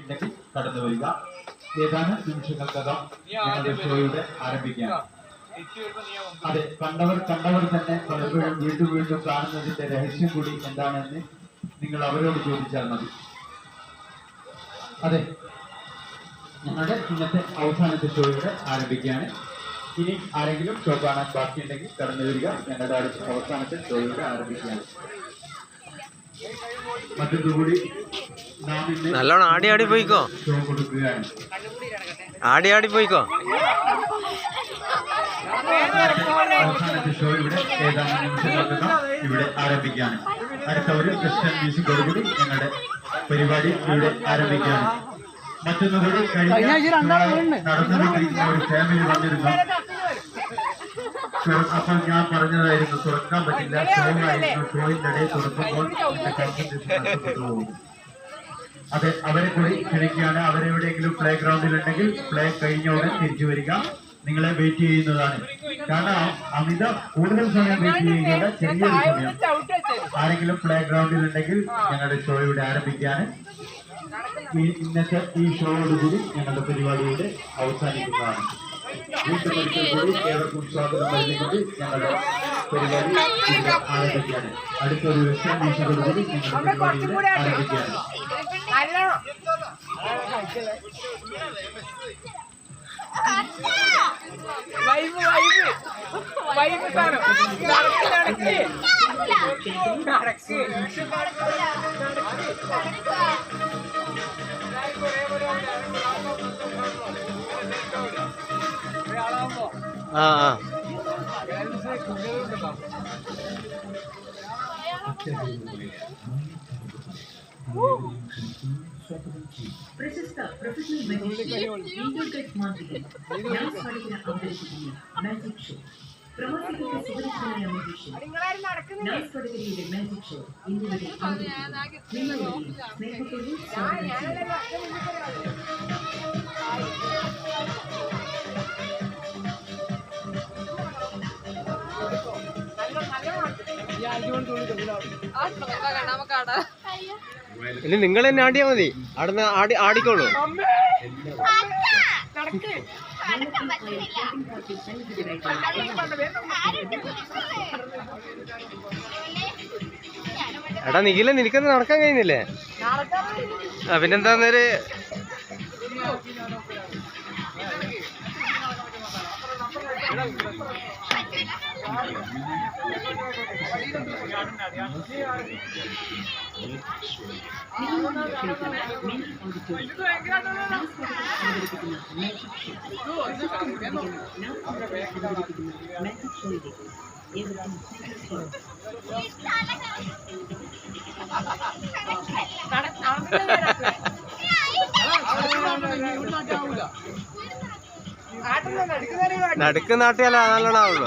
ഇല്ലെങ്കിൽ കടന്നു വരിക. ഏതാനും നിമിഷങ്ങൾക്കകം ഞങ്ങളുടെ ഷോയുടെ ആരംഭിക്കാം. അതെ കണ്ടവർ കണ്ടവർ തന്നെ പലപ്പോഴും വീണ്ടും വീണ്ടും കാണുന്നതിന്റെ രഹസ്യം കൂടി എന്താണെന്ന് നിങ്ങൾ അവരോട് ചോദിച്ചാൽ മതി. അതെ ഞങ്ങളുടെ ഇന്നത്തെ അവസാനത്തെ ഷോയുടെ ആരംഭിക്കുകയാണ്. ഇനി ആരെങ്കിലും ഷോ കാണാൻ ബാക്കിയുണ്ടെങ്കിൽ കടന്നു വരിക. ഞങ്ങളുടെ അടുത്ത അവസാനത്തെ ഷോയുടെ ആരംഭിക്കുകയാണ്. മറ്റൊന്നുകൂടി നല്ലോണം ആടി ആടി പോയിക്കോ. ആടി ആടി പോയിക്കോ. ഇവിടെ ആരംഭിക്കാനും അടുത്ത ഒരു ക്രിസ്ത്യൻ മ്യൂസിക്കോടുകൂടി ഞങ്ങളുടെ പരിപാടി ഇവിടെ ആരംഭിക്കുകയാണ് മറ്റൊന്നുകൂടി കഴിഞ്ഞ നടന്നുകൊണ്ടിരിക്കുന്ന ഒരു ഫാമിലി വന്നിരുന്നു. അപ്പോൾ ഞാൻ പറഞ്ഞതായിരുന്നു തുറക്കാൻ പറ്റില്ല. ഷോയിൽ ആയിരുന്നു. ഷോയിന്റെ ഇടയിൽ തുറക്കുമ്പോൾ പോകും അതെ അവരെ കൂടി ക്ഷണിക്കുകയാണ്. അവരെവിടെയെങ്കിലും പ്ലേ ഗ്രൗണ്ടിൽ ഉണ്ടെങ്കിൽ പ്ലേ കഴിഞ്ഞ ഉടൻ തിരിച്ചു വരിക. നിങ്ങളെ വെയിറ്റ് ചെയ്യുന്നതാണ്. കാരണം അമിത കൂടുതൽ സമയം വെയിറ്റ് ചെയ്യുകയില്ല ചെറിയൊരു സമയം. ആരെങ്കിലും പ്ലേ ഗ്രൗണ്ടിൽ ഉണ്ടെങ്കിൽ ഞങ്ങളുടെ ഷോ ഇവിടെ ആരംഭിക്കുകയാണ്. ഈ ഇന്നത്തെ ഈ ഷോയോടുകൂടി ഞങ്ങളുടെ പരിപാടിയുടെ അവസാനിക്കുന്നതാണ്. വീണ്ടും ഒരിക്കൽ കൂടി ഏവർക്കും സ്വാഗതം നൽകിക്കൊണ്ട് ഞങ്ങളുടെ പരിപാടി ആരംഭിക്കുകയാണ്. അടുത്തൊരു വെസ്റ്റേൺ ഞങ്ങളുടെ ആരംഭിക്കുകയാണ്. വൈബ് വൈബ് വൈബ് സാധനം നടക്ക് നടക്ക് നടക്ക് ആ. ആ പ്രശസ്ത പ്രൊഫഷണൽ മാജിക് ഷോ പ്രവാസികൾക്ക് സുപരിചിതനായ മജീഷ്യൻ ഡാൻസ് പഠിക്കലിയുടെ മാജിക് ഷോ ഇന്നിവിടെ സ്നേഹത്തോടും സ്വാഗതം ചെയ്യുന്നു ഇനി നിങ്ങൾ തന്നെ ആടിയാ മതി. അവിടുന്ന് ആടി ആടിക്കോളൂ. എടാ നിഖില നിനക്കൊന്നും നടക്കാൻ കഴിയുന്നില്ലേ ആ പിന്നെന്താ നേര് നടുക്ക് നാട്ടിയാലേ നല്ലോണം ആവുള്ളൂ.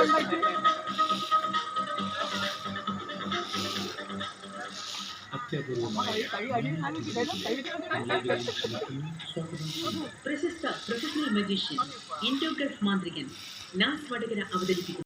വെക്കണുണ്ടായിട്ട് പ്രശസ്ത പ്രൊഫഷണൽ മജീഷ്യൻ ഇൻഡോഗ്രഫ് മാന്ത്രികൻ നാസ് വടകര അവതരിപ്പിക്കുന്നു.